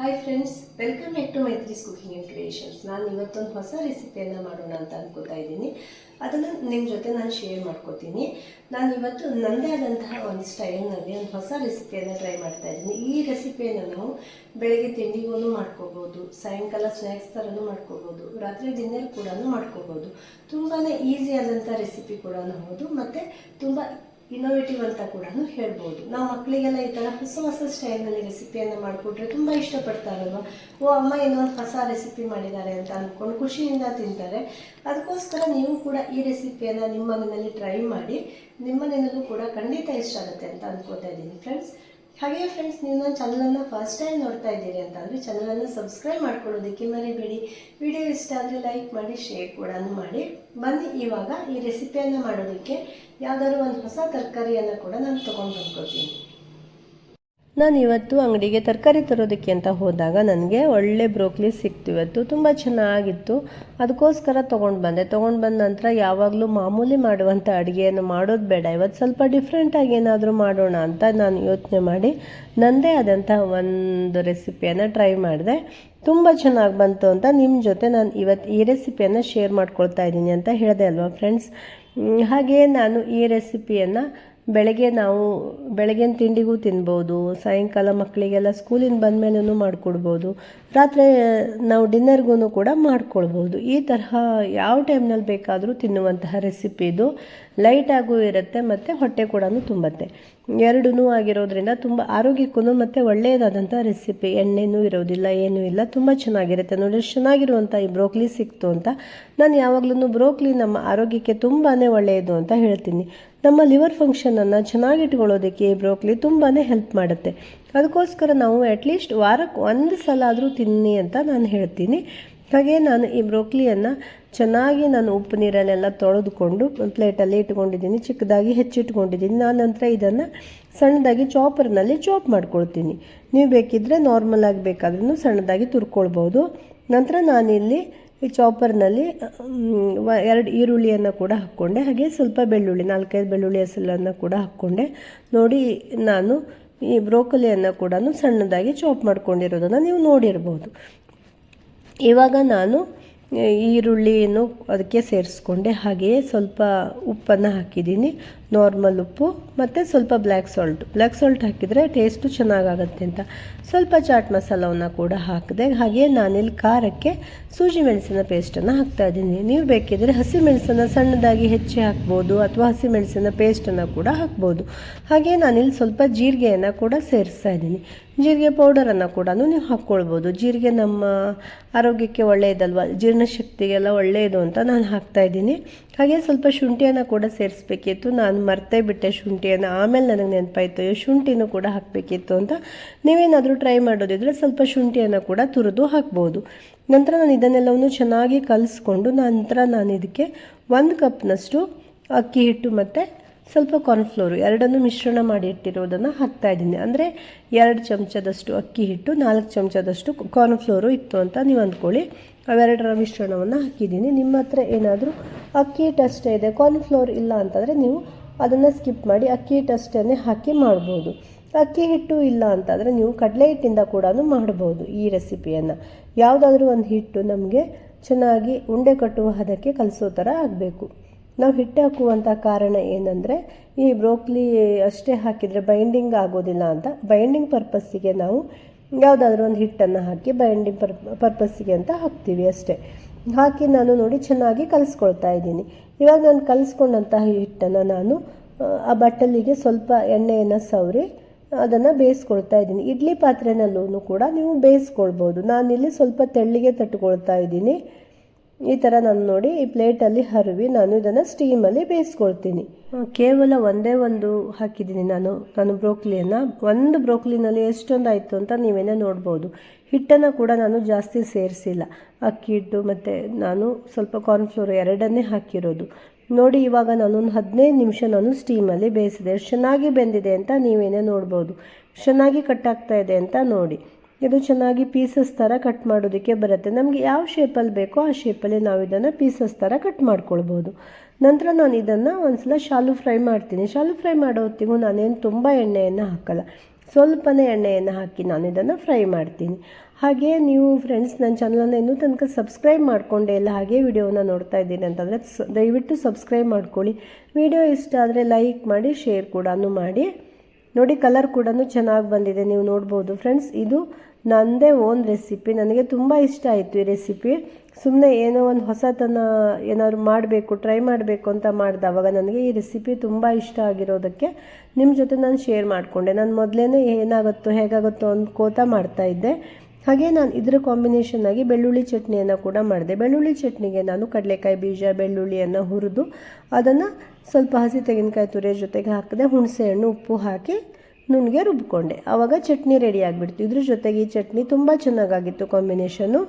Hi friends welcome back to Maithri's cooking and creations ನಾನು ಇವತ್ತೊಂದು ಹೊಸ ರೆಸಿಪಿಯನ್ನು ಮಾಡೋಣ ಅಂತ ಅನ್ಕೋತಾ ಇದ್ದೀನಿ. ಅದನ್ನು ನಿಮ್ಮ ಜೊತೆ ನಾನು ಶೇರ್ ಮಾಡ್ಕೋತೀನಿ. ನಾನು ಇವತ್ತು ನನ್ನದೇ ಆದಂತಹ ಒಂದು ಸ್ಟೈಲ್ನಲ್ಲಿ ಒಂದು ಹೊಸ ರೆಸಿಪಿಯನ್ನು ಟ್ರೈ ಮಾಡ್ತಾ ಇದ್ದೀನಿ. ಈ ರೆಸಿಪಿಯನ್ನು ನಾವು ಬೆಳಗ್ಗೆ ತಿಂಡಿಗೂ ಮಾಡ್ಕೋಬೋದು, ಸಾಯಂಕಾಲ ಸ್ನ್ಯಾಕ್ಸ್ ಥರನೂ ಮಾಡ್ಕೋಬೋದು, ರಾತ್ರಿ ಡಿನ್ನರ್ ಕೂಡ ಮಾಡ್ಕೋಬೋದು. ತುಂಬಾ ಈಸಿ ಆದಂಥ ರೆಸಿಪಿ ಕೂಡ ಹೌದು. ಮತ್ತು ತುಂಬ ಇನೋವೇಟಿವ್ ಅಂತ ಕೂಡ ಹೇಳ್ಬೋದು. ನಾವು ಮಕ್ಕಳಿಗೆಲ್ಲ ಈ ಥರ ಹೊಸ ಹೊಸ ಸ್ಟೈಲ್ನಲ್ಲಿ ರೆಸಿಪಿಯನ್ನು ಮಾಡಿಕೊಟ್ರೆ ತುಂಬ ಇಷ್ಟಪಡ್ತಾರಲ್ವ? ಓ, ಅಮ್ಮ ಏನೋ ಒಂದು ಹೊಸ ರೆಸಿಪಿ ಮಾಡಿದ್ದಾರೆ ಅಂತ ಅಂದ್ಕೊಂಡು ಖುಷಿಯಿಂದ ತಿಂತಾರೆ. ಅದಕ್ಕೋಸ್ಕರ ನೀವು ಕೂಡ ಈ ರೆಸಿಪಿಯನ್ನು ನಿಮ್ಮ ಮನೆಯಲ್ಲಿ ಟ್ರೈ ಮಾಡಿ, ನಿಮ್ಮ ಮನೆಯಲ್ಲೂ ಕೂಡ ಖಂಡಿತ ಇಷ್ಟ ಆಗುತ್ತೆ ಅಂತ ಅಂದ್ಕೋತಾ ಇದ್ದೀನಿ ಫ್ರೆಂಡ್ಸ್ ಹಾಗೆ ಫ್ರೆಂಡ್ಸ್ ನೀವು ನನ್ನ ಚಾನಲನ್ನು ಫಸ್ಟ್ ಟೈಮ್ ನೋಡ್ತಾ ಇದ್ದೀರಿ ಅಂತಂದರೆ ಚಾನಲನ್ನು ಸಬ್ಸ್ಕ್ರೈಬ್ ಮಾಡ್ಕೊಳ್ಳೋದಕ್ಕೆ ಮರಿಬೇಡಿ. ವಿಡಿಯೋ ಇಷ್ಟ ಆದರೆ ಲೈಕ್ ಮಾಡಿ ಶೇರ್ ಕೂಡ ಮಾಡಿ. ಬನ್ನಿ, ಇವಾಗ ಈ ರೆಸಿಪಿಯನ್ನು ಮಾಡೋದಕ್ಕೆ ಯಾವುದಾದ್ರು ಒಂದು ಹೊಸ ತರಕಾರಿಯನ್ನು ಕೂಡ ನಾನು ತೊಗೊಂಡು ಬಂದ್ಕೊತೀನಿ ನಾನು ಇವತ್ತು ಅಂಗಡಿಗೆ ತರಕಾರಿ ತರೋದಕ್ಕೆ ಅಂತ ಹೋದಾಗ ನನಗೆ ಒಳ್ಳೆ ಬ್ರೋಕ್ಲಿ ಸಿಕ್ತು ಇವತ್ತು, ತುಂಬ ಚೆನ್ನಾಗಿತ್ತು. ಅದಕ್ಕೋಸ್ಕರ ತೊಗೊಂಡು ಬಂದೆ. ತೊಗೊಂಡು ಬಂದ ನಂತರ ಯಾವಾಗಲೂ ಮಾಮೂಲಿ ಮಾಡುವಂಥ ಅಡುಗೆಯನ್ನು ಮಾಡೋದು ಬೇಡ. ಇವತ್ತು ಸ್ವಲ್ಪ ಡಿಫ್ರೆಂಟಾಗಿ ಏನಾದರೂ ಮಾಡೋಣ ಅಂತ ನಾನು ಯೋಚನೆ ಮಾಡಿ ನನ್ನದೇ ಆದಂಥ ಒಂದು ರೆಸಿಪಿಯನ್ನು ಟ್ರೈ ಮಾಡಿದೆ. ತುಂಬ ಚೆನ್ನಾಗಿ ಬಂತು ಅಂತ ನಿಮ್ಮ ಜೊತೆ ನಾನು ಇವತ್ತು ಈ ರೆಸಿಪಿಯನ್ನು ಶೇರ್ ಮಾಡ್ಕೊಳ್ತಾ ಇದ್ದೀನಿ ಅಂತ ಹೇಳಿದೆ ಅಲ್ವಾ ಫ್ರೆಂಡ್ಸ್ ಹಾಗೆಯೇ ನಾನು ಈ ರೆಸಿಪಿಯನ್ನು ಬೆಳಗ್ಗೆ ನಾವು ಬೆಳಗಿನ ತಿಂಡಿಗೂ ತಿನ್ಬೋದು, ಸಾಯಂಕಾಲ ಮಕ್ಕಳಿಗೆಲ್ಲ ಸ್ಕೂಲಿಂದ ಬಂದಮೇಲೂ ಮಾಡಿಕೊಡ್ಬೋದು, ರಾತ್ರಿ ನಾವು ಡಿನ್ನರ್ಗೂ ಕೂಡ ಮಾಡ್ಕೊಳ್ಬೋದು. ಈ ತರಹ ಯಾವ ಟೈಮ್ನಲ್ಲಿ ಬೇಕಾದರೂ ತಿನ್ನುವಂತಹ ರೆಸಿಪಿ ಇದು. ಲೈಟಾಗೂ ಇರುತ್ತೆ ಮತ್ತು ಹೊಟ್ಟೆ ಕೂಡ ತುಂಬತ್ತೆ. ಎರಡೂ ಆಗಿರೋದ್ರಿಂದ ತುಂಬ ಆರೋಗ್ಯಕ್ಕೂ ಮತ್ತು ಒಳ್ಳೆಯದಾದಂಥ ರೆಸಿಪಿ. ಎಣ್ಣೆನೂ ಇರೋದಿಲ್ಲ, ಏನೂ ಇಲ್ಲ, ತುಂಬ ಚೆನ್ನಾಗಿರುತ್ತೆ. ನೋಡಿ ಚೆನ್ನಾಗಿರುವಂಥ ಈ ಬ್ರೋಕ್ಲಿ ಸಿಕ್ತು ಅಂತ. ನಾನು ಯಾವಾಗಲೂ ಬ್ರೋಕ್ಲಿ ನಮ್ಮ ಆರೋಗ್ಯಕ್ಕೆ ತುಂಬಾ ಒಳ್ಳೆಯದು ಅಂತ ಹೇಳ್ತೀನಿ. ನಮ್ಮ ಲಿವರ್ ಫಂಕ್ಷನನ್ನು ಚೆನ್ನಾಗಿಟ್ಕೊಳ್ಳೋದಕ್ಕೆ ಬ್ರೋಕ್ಲಿ ತುಂಬಾ ಹೆಲ್ಪ್ ಮಾಡುತ್ತೆ. ಅದಕ್ಕೋಸ್ಕರ ನಾವು ಅಟ್ಲೀಸ್ಟ್ ವಾರಕ್ಕೆ ಒಂದು ಸಲ ಆದರೂ ತಿನ್ನಿ ಅಂತ ನಾನು ಹೇಳ್ತೀನಿ. ಹಾಗೆ ನಾನು ಈ ಬ್ರೋಕ್ಲಿಯನ್ನು ಚೆನ್ನಾಗಿ ನಾನು ಉಪ್ಪು ನೀರಲ್ಲೆಲ್ಲ ತೊಳೆದುಕೊಂಡು ಪ್ಲೇಟಲ್ಲಿ ಇಟ್ಕೊಂಡಿದ್ದೀನಿ, ಚಿಕ್ಕದಾಗಿ ಹೆಚ್ಚಿಟ್ಕೊಂಡಿದ್ದೀನಿ. ನಾನು ನಂತರ ಇದನ್ನು ಸಣ್ಣದಾಗಿ ಚಾಪರ್ನಲ್ಲಿ ಚಾಪ್ ಮಾಡ್ಕೊಳ್ತೀನಿ. ನೀವು ಬೇಕಿದ್ದರೆ ನಾರ್ಮಲ್ ಆಗಿ ಬೇಕಾದ್ರೂ ಸಣ್ಣದಾಗಿ ತುರ್ಕೊಳ್ಬೋದು. ನಂತರ ನಾನಿಲ್ಲಿ ಈ ಚಾಪರ್ನಲ್ಲಿ ಎರಡು ಈರುಳ್ಳಿಯನ್ನು ಕೂಡ ಹಾಕ್ಕೊಂಡೆ. ಹಾಗೆ ಸ್ವಲ್ಪ ಬೆಳ್ಳುಳ್ಳಿ, ನಾಲ್ಕೈದು ಬೆಳ್ಳುಳ್ಳಿ ಹಸಲನ್ನು ಕೂಡ ಹಾಕ್ಕೊಂಡೆ. ನೋಡಿ, ನಾನು ಈ ಬ್ರೋಕೊಲಿಯನ್ನು ಕೂಡ ಸಣ್ಣದಾಗಿ ಚಾಪ್ ಮಾಡ್ಕೊಂಡಿರೋದನ್ನು ನೀವು ನೋಡಿರ್ಬೋದು. ಇವಾಗ ನಾನು ಈರುಳ್ಳಿಯನ್ನು ಅದಕ್ಕೆ ಸೇರಿಸ್ಕೊಂಡೆ. ಹಾಗೆಯೇ ಸ್ವಲ್ಪ ಉಪ್ಪನ್ನು ಹಾಕಿದ್ದೀನಿ. ನಾರ್ಮಲ್ ಉಪ್ಪು ಮತ್ತು ಸ್ವಲ್ಪ ಬ್ಲ್ಯಾಕ್ ಸಾಲ್ಟ್. ಬ್ಲ್ಯಾಕ್ ಸಾಲ್ಟ್ ಹಾಕಿದರೆ ಟೇಸ್ಟು ಚೆನ್ನಾಗಾಗತ್ತೆ ಅಂತ. ಸ್ವಲ್ಪ ಚಾಟ್ ಮಸಾಲವನ್ನು ಕೂಡ ಹಾಕಿದೆ. ಹಾಗೆ ನಾನಿಲ್ಲಿ ಖಾರಕ್ಕೆ ಸೂಜಿ ಮೆಣಸಿನ ಪೇಸ್ಟನ್ನು ಹಾಕ್ತಾಯಿದ್ದೀನಿ ನೀವು ಬೇಕಿದ್ದರೆ ಹಸಿ ಮೆಣಸನ್ನು ಸಣ್ಣದಾಗಿ ಹೆಚ್ಚಿ ಹಾಕ್ಬೋದು ಅಥವಾ ಹಸಿ ಮೆಣಸಿನ ಪೇಸ್ಟನ್ನು ಕೂಡ ಹಾಕ್ಬೋದು. ಹಾಗೆ ನಾನಿಲ್ಲಿ ಸ್ವಲ್ಪ ಜೀರಿಗೆಯನ್ನು ಕೂಡ ಸೇರಿಸ್ತಾ ಇದ್ದೀನಿ. ಜೀರಿಗೆ ಪೌಡರನ್ನು ಕೂಡ ನೀವು ಹಾಕ್ಕೊಳ್ಬೋದು. ಜೀರಿಗೆ ನಮ್ಮ ಆರೋಗ್ಯಕ್ಕೆ ಒಳ್ಳೆಯದಲ್ವ? ಜೀರ್ಣಶಕ್ತಿಗೆಲ್ಲ ಒಳ್ಳೆಯದು ಅಂತ ನಾನು ಹಾಕ್ತಾ ಇದ್ದೀನಿ. ಹಾಗೆ ಸ್ವಲ್ಪ ಶುಂಠಿಯನ್ನು ಕೂಡ ಸೇರಿಸ್ಬೇಕಿತ್ತು. ನಾನು ಮರ್ತೇ ಬಿಟ್ಟೆ ಶುಂಠಿಯನ್ನು ಆಮೇಲೆ ನನಗೆ ನೆನಪಾಯಿತು ಶುಂಠಿನೂ ಕೂಡ ಹಾಕಬೇಕಿತ್ತು ಅಂತ. ನೀವೇನಾದರೂ ಟ್ರೈ ಮಾಡೋದಿದ್ರೆ ಸ್ವಲ್ಪ ಶುಂಠಿಯನ್ನು ಕೂಡ ತುರಿದು ಹಾಕ್ಬೋದು. ನಂತರ ನಾನು ಇದನ್ನೆಲ್ಲವನ್ನು ಚೆನ್ನಾಗಿ ಕಲಿಸ್ಕೊಂಡು ನಂತರ ನಾನು ಇದಕ್ಕೆ ಒಂದು ಕಪ್ನಷ್ಟು ಅಕ್ಕಿ ಹಿಟ್ಟು ಮತ್ತು ಸ್ವಲ್ಪ ಕಾರ್ನ್ಫ್ಲೋರು ಎರಡನ್ನು ಮಿಶ್ರಣ ಮಾಡಿ ಇಟ್ಟಿರೋದನ್ನು ಹಾಕ್ತಾಯಿದ್ದೀನಿ ಅಂದರೆ ಎರಡು ಚಮಚದಷ್ಟು ಅಕ್ಕಿ ಹಿಟ್ಟು, ನಾಲ್ಕು ಚಮಚದಷ್ಟು ಕಾರ್ನ್ಫ್ಲೋರು ಇತ್ತು ಅಂತ ನೀವು ಅಂದ್ಕೊಳ್ಳಿ. ಅವೆರಡರ ಮಿಶ್ರಣವನ್ನು ಹಾಕಿದ್ದೀನಿ. ನಿಮ್ಮ ಹತ್ರ ಏನಾದರೂ ಅಕ್ಕಿ ಹಿಟ್ಟು ಅಷ್ಟೇ ಇದೆ ಕಾರ್ನ್ಫ್ಲೋರ್ ಇಲ್ಲ ಅಂತಂದರೆ ನೀವು ಅದನ್ನು ಸ್ಕಿಪ್ ಮಾಡಿ ಅಕ್ಕಿ ಹಿಟ್ಟು ಅಷ್ಟೇ ಹಾಕಿ ಮಾಡ್ಬೋದು. ಅಕ್ಕಿ ಹಿಟ್ಟು ಇಲ್ಲ ಅಂತಂದರೆ ನೀವು ಕಡಲೆ ಹಿಟ್ಟಿಂದ ಕೂಡ ಮಾಡ್ಬೋದು ಈ ರೆಸಿಪಿಯನ್ನು ಯಾವುದಾದ್ರೂ ಒಂದು ಹಿಟ್ಟು ನಮಗೆ ಚೆನ್ನಾಗಿ ಉಂಡೆ ಕಟ್ಟುವ ಹದಕ್ಕೆ ಕಲಿಸೋ ಥರ ಆಗಬೇಕು. ನಾವು ಹಿಟ್ಟು ಹಾಕುವಂಥ ಕಾರಣ ಏನಂದರೆ ಈ ಬ್ರೋಕ್ಲಿ ಅಷ್ಟೇ ಹಾಕಿದರೆ ಬೈಂಡಿಂಗ್ ಆಗೋದಿಲ್ಲ ಅಂತ. ಬೈಂಡಿಂಗ್ ಪರ್ಪಸ್ಸಿಗೆ ನಾವು ಯಾವುದಾದ್ರೂ ಒಂದು ಹಿಟ್ಟನ್ನು ಹಾಕಿ ಬೈಂಡಿಂಗ್ ಪರ್ ಪರ್ಪಸ್ಸಿಗೆ ಅಂತ ಹಾಕ್ತೀವಿ ಅಷ್ಟೇ. ಹಾಕಿ ನಾನು ನೋಡಿ ಚೆನ್ನಾಗಿ ಕಲಿಸ್ಕೊಳ್ತಾ ಇದ್ದೀನಿ. ಇವಾಗ ನಾನು ಕಲಿಸ್ಕೊಂಡಂತಹ ಹಿಟ್ಟನ್ನು ನಾನು, ಆ ಬಟ್ಟಲಿಗೆ ಸ್ವಲ್ಪ ಎಣ್ಣೆಯನ್ನು ಸವರಿ, ಅದನ್ನು ಬೇಯಿಸ್ಕೊಳ್ತಾ ಇದ್ದೀನಿ. ಇಡ್ಲಿ ಪಾತ್ರೆನಲ್ಲೂ ಕೂಡ ನೀವು ಬೇಯಿಸ್ಕೊಳ್ಬೋದು. ನಾನಿಲ್ಲಿ ಸ್ವಲ್ಪ ತೆಳ್ಳಿಗೆ ತಟ್ಕೊಳ್ತಾ ಇದ್ದೀನಿ. ಈ ಥರ ನಾನು ನೋಡಿ ಈ ಪ್ಲೇಟಲ್ಲಿ ಹರವಿ ನಾನು ಇದನ್ನು ಸ್ಟೀಮಲ್ಲಿ ಬೇಯಿಸ್ಕೊಳ್ತೀನಿ. ಕೇವಲ ಒಂದೇ ಒಂದು ಹಾಕಿದ್ದೀನಿ ನಾನು ನಾನು ಬ್ರೋಕ್ಲಿಯನ್ನು. ಒಂದು ಬ್ರೋಕ್ಲಿನಲ್ಲಿ ಎಷ್ಟೊಂದು ಆಯಿತು ಅಂತ ನೀವೇನೇ ನೋಡ್ಬೋದು. ಹಿಟ್ಟನ್ನು ಕೂಡ ನಾನು ಜಾಸ್ತಿ ಸೇರಿಸಿಲ್ಲ. ಅಕ್ಕಿ ಹಿಟ್ಟು ಮತ್ತು ನಾನು ಸ್ವಲ್ಪ ಕಾರ್ನ್ಫ್ಲೋರ್ ಎರಡನ್ನೇ ಹಾಕಿರೋದು. ನೋಡಿ ಇವಾಗ ನಾನು ಒಂದು ಹದಿನೈದು ನಿಮಿಷ ನಾನು ಸ್ಟೀಮಲ್ಲಿ ಬೇಯಿಸಿದೆ. ಚೆನ್ನಾಗಿ ಬೆಂದಿದೆ ಅಂತ ನೀವೇನೇ ನೋಡ್ಬೋದು. ಚೆನ್ನಾಗಿ ಕಟ್ಟಾಗ್ತಾ ಇದೆ ಅಂತ ನೋಡಿ. ಇದು ಚೆನ್ನಾಗಿ ಪೀಸಸ್ ಥರ ಕಟ್ ಮಾಡೋದಕ್ಕೆ ಬರುತ್ತೆ. ನಮಗೆ ಯಾವ ಶೇಪಲ್ಲಿ ಬೇಕೋ ಆ ಶೇಪಲ್ಲಿ ನಾವು ಇದನ್ನು ಪೀಸಸ್ ಥರ ಕಟ್ ಮಾಡ್ಕೊಳ್ಬೋದು. ನಂತರ ನಾನು ಇದನ್ನು ಒಂದ್ಸಲ ಶಾಲು ಫ್ರೈ ಮಾಡ್ತೀನಿ. ಶಾಲು ಫ್ರೈ ಮಾಡೋ ಹೊತ್ತಿಗೂ ನಾನೇನು ತುಂಬ ಎಣ್ಣೆಯನ್ನು ಹಾಕಲ್ಲ. ಸ್ವಲ್ಪನೇ ಎಣ್ಣೆಯನ್ನು ಹಾಕಿ ನಾನು ಇದನ್ನು ಫ್ರೈ ಮಾಡ್ತೀನಿ. ಹಾಗೆ ನೀವು ಫ್ರೆಂಡ್ಸ್ ನನ್ನ ಚಾನಲನ್ನು ಇನ್ನೂ ತನಕ ಸಬ್ಸ್ಕ್ರೈಬ್ ಮಾಡಿಕೊಂಡೇ ಇಲ್ಲ, ಹಾಗೆ ವಿಡಿಯೋನ ನೋಡ್ತಾ ಇದ್ದೀನಿ ಅಂತಂದರೆ ದಯವಿಟ್ಟು ಸಬ್ಸ್ಕ್ರೈಬ್ ಮಾಡ್ಕೊಳ್ಳಿ. ವಿಡಿಯೋ ಇಷ್ಟ ಆದರೆ ಲೈಕ್ ಮಾಡಿ ಶೇರ್ ಕೂಡ ಮಾಡಿ. ನೋಡಿ ಕಲರ್ ಕೂಡ ಚೆನ್ನಾಗಿ ಬಂದಿದೆ. ನೀವು ನೋಡ್ಬೋದು. ಫ್ರೆಂಡ್ಸ್ ಇದು ನನ್ನದೇ ಓನ್ ರೆಸಿಪಿ ನನಗೆ ತುಂಬ ಇಷ್ಟ ಆಯಿತು ಈ ರೆಸಿಪಿ ಸುಮ್ಮನೆ ಏನೋ ಒಂದು ಹೊಸತನ ಏನಾದ್ರು ಮಾಡಬೇಕು ಟ್ರೈ ಮಾಡಬೇಕು ಅಂತ ಮಾಡಿದೆ. ಅವಾಗ ನನಗೆ ಈ ರೆಸಿಪಿ ತುಂಬ ಇಷ್ಟ ಆಗಿರೋದಕ್ಕೆ ನಿಮ್ಮ ಜೊತೆ ನಾನು ಶೇರ್ ಮಾಡಿಕೊಂಡೆ. ನಾನು ಮೊದಲೇ ಏನಾಗುತ್ತೋ, ಹೇಗಾಗುತ್ತೋ ಮಾಡ್ತಾ ಇದ್ದೆ. ಹಾಗೆ ನಾನು ಇದರ ಕಾಂಬಿನೇಷನ್ ಆಗಿ ಬೆಳ್ಳುಳ್ಳಿ ಚಟ್ನಿಯನ್ನು ಕೂಡ ಮಾಡಿದೆ. ಬೆಳ್ಳುಳ್ಳಿ ಚಟ್ನಿಗೆ ನಾನು ಕಡಲೆಕಾಯಿ ಬೀಜ, ಬೆಳ್ಳುಳ್ಳಿಯನ್ನು ಹುರಿದು ಅದನ್ನು ಸ್ವಲ್ಪ ಹಸಿ ತೆಂಗಿನಕಾಯಿ ತುರಿಯ ಜೊತೆಗೆ ಹಾಕಿದೆ ಹುಣಸೆ ಹಣ್ಣು ಉಪ್ಪು ಹಾಕಿ ನುಣ್ಣಗೆ ರುಬ್ಕೊಂಡೆ. ಆವಾಗ ಚಟ್ನಿ ರೆಡಿ ಆಗಿಬಿಡ್ತು. ಇದ್ರ ಜೊತೆಗೆ ಈ ಚಟ್ನಿ ತುಂಬ ಚೆನ್ನಾಗಾಗಿತ್ತು ಕಾಂಬಿನೇಷನ್ನು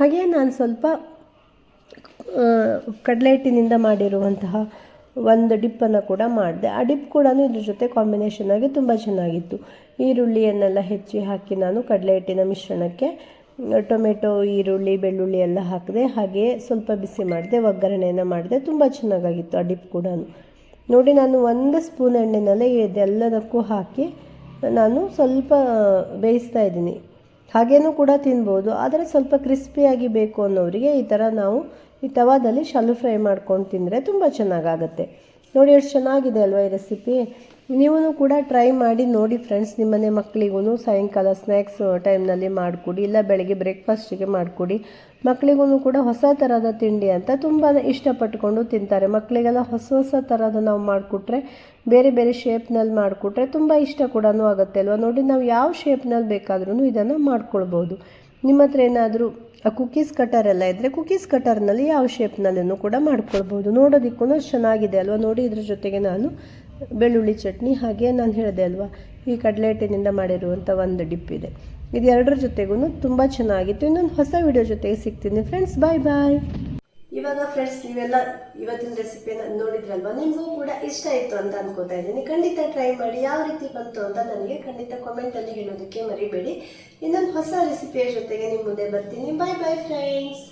ಹಾಗೆ ನಾನು ಸ್ವಲ್ಪ ಕಡಲೆ ಹಿಟ್ಟಿನಿಂದ ಮಾಡಿರುವಂತಹ ಒಂದು ಡಿಪ್ಪನ್ನು ಕೂಡ ಮಾಡಿದೆ. ಆ ಡಿಪ್ ಕೂಡ ಇದ್ರ ಜೊತೆ ಕಾಂಬಿನೇಷನ್ ಆಗಿ ತುಂಬ ಚೆನ್ನಾಗಿತ್ತು. ಈರುಳ್ಳಿಯನ್ನೆಲ್ಲ ಹೆಚ್ಚಿ ಹಾಕಿ ನಾನು ಕಡಲೆ ಹಿಟ್ಟಿನ ಮಿಶ್ರಣಕ್ಕೆ, ಟೊಮೆಟೊ, ಈರುಳ್ಳಿ, ಬೆಳ್ಳುಳ್ಳಿ ಎಲ್ಲ ಹಾಕಿದೆ, ಹಾಗೆ ಸ್ವಲ್ಪ ಬಿಸಿ ಮಾಡಿದೆ, ಒಗ್ಗರಣೆಯನ್ನು ಮಾಡಿದೆ. ತುಂಬ ಚೆನ್ನಾಗಾಗಿತ್ತು ಆ ಡಿಪ್ ಕೂಡ ನೋಡಿ, ನಾನು ಒಂದು ಸ್ಪೂನ್ ಎಣ್ಣೆನಲ್ಲೇ ಇದೆಲ್ಲದಕ್ಕೂ ಹಾಕಿ ನಾನು ಸ್ವಲ್ಪ ಬೇಯಿಸ್ತಾ ಇದ್ದೀನಿ. ಹಾಗೇನೂ ಕೂಡ ತಿನ್ಬೋದು. ಆದರೆ ಸ್ವಲ್ಪ ಕ್ರಿಸ್ಪಿಯಾಗಿ ಬೇಕು ಅನ್ನೋರಿಗೆ ಈ ಥರ ನಾವು ಈ ತವಾದಲ್ಲಿ ಶಾಲು ಫ್ರೈ ಮಾಡ್ಕೊಂಡು ತಿಂದರೆ ತುಂಬ ಚೆನ್ನಾಗಾಗತ್ತೆ. ನೋಡಿ, ಎಷ್ಟು ಚೆನ್ನಾಗಿದೆ ಅಲ್ವಾ ಈ ರೆಸಿಪಿ ನೀವು ಕೂಡ ಟ್ರೈ ಮಾಡಿ ನೋಡಿ ಫ್ರೆಂಡ್ಸ್ ನಿಮ್ಮನೆ ಮಕ್ಕಳಿಗೂ ಸಾಯಂಕಾಲ ಸ್ನ್ಯಾಕ್ಸ್ ಟೈಮ್ನಲ್ಲಿ ಮಾಡಿಕೊಡಿ. ಇಲ್ಲ ಬೆಳಗ್ಗೆ ಬ್ರೇಕ್ಫಾಸ್ಟಿಗೆ ಮಾಡಿಕೊಡಿ. ಮಕ್ಕಳಿಗೂ ಕೂಡ ಹೊಸ ಥರದ ತಿಂಡಿ ಅಂತ ತುಂಬಾ ಇಷ್ಟಪಟ್ಟುಕೊಂಡು ತಿಂತಾರೆ. ಮಕ್ಕಳಿಗೆಲ್ಲ ಹೊಸ ಹೊಸ ಥರದ ನಾವು ಮಾಡಿಕೊಟ್ರೆ, ಬೇರೆ ಬೇರೆ ಶೇಪ್ನಲ್ಲಿ ಮಾಡಿಕೊಟ್ರೆ ತುಂಬ ಇಷ್ಟ ಕೂಡ ಆಗುತ್ತೆ ಅಲ್ವಾ? ನೋಡಿ ನಾವು ಯಾವ ಶೇಪ್ನಲ್ಲಿ ಬೇಕಾದ್ರೂ ಇದನ್ನು ಮಾಡ್ಕೊಳ್ಬೋದು. ನಿಮ್ಮ ಹತ್ರ ಏನಾದರೂ, ಆ ಕುಕ್ಕೀಸ್ ಕಟರ್ ಎಲ್ಲ ಇದ್ದರೆ ಕುಕ್ಕೀಸ್ ಕಟರ್ನಲ್ಲಿ ಯಾವ ಶೇಪ್ನಲ್ಲೂ ಕೂಡ ಮಾಡ್ಕೊಳ್ಬೋದು. ನೋಡೋದಕ್ಕೂ ಚೆನ್ನಾಗಿದೆ ಅಲ್ವಾ? ನೋಡಿ ಇದ್ರ ಜೊತೆಗೆ ನಾನು ಬೆಳ್ಳುಳ್ಳಿ ಚಟ್ನಿ, ಹಾಗೆ ನಾನು ಹೇಳಿದೆ ಅಲ್ವಾ, ಈ ಕಡಲೆ ಹಿಟ್ಟಿನಿಂದ ಮಾಡಿರುವಂಥ ಒಂದು ಡಿಪ್ ಇದೆ. ಇದು ಎರಡರ ಜೊತೆಗೂ ತುಂಬ ಚೆನ್ನಾಗಿತ್ತು. ಇನ್ನೊಂದು ಹೊಸ ವಿಡಿಯೋ ಜೊತೆಗೆ ಸಿಗ್ತೀನಿ ಫ್ರೆಂಡ್ಸ್ ಬಾಯ್ ಬಾಯ್ ಇವಾಗ ಫ್ರೆಂಡ್ಸ್ ನೀವೆಲ್ಲ ಇವತ್ತಿನ ರೆಸಿಪಿನ ನೋಡಿದ್ರಲ್ವಾ? ನಿಮಗೂ ಕೂಡ ಇಷ್ಟ ಆಯಿತು ಅಂತ ಅನ್ಕೋತಾ ಇದ್ದೀನಿ. ಖಂಡಿತ ಟ್ರೈ ಮಾಡಿ, ಯಾವ ರೀತಿ ಬಂತು ಅಂತ ನನಗೆ ಖಂಡಿತ ಕಾಮೆಂಟಲ್ಲಿ ಹೇಳೋದಕ್ಕೆ ಮರಿಬೇಡಿ. ಇನ್ನೊಂದು ಹೊಸ ರೆಸಿಪಿಯ ಜೊತೆಗೆ ನಿಮ್ಮ ಮುಂದೆ ಬರ್ತೀನಿ. ಬಾಯ್ ಬಾಯ್ ಫ್ರೆಂಡ್ಸ್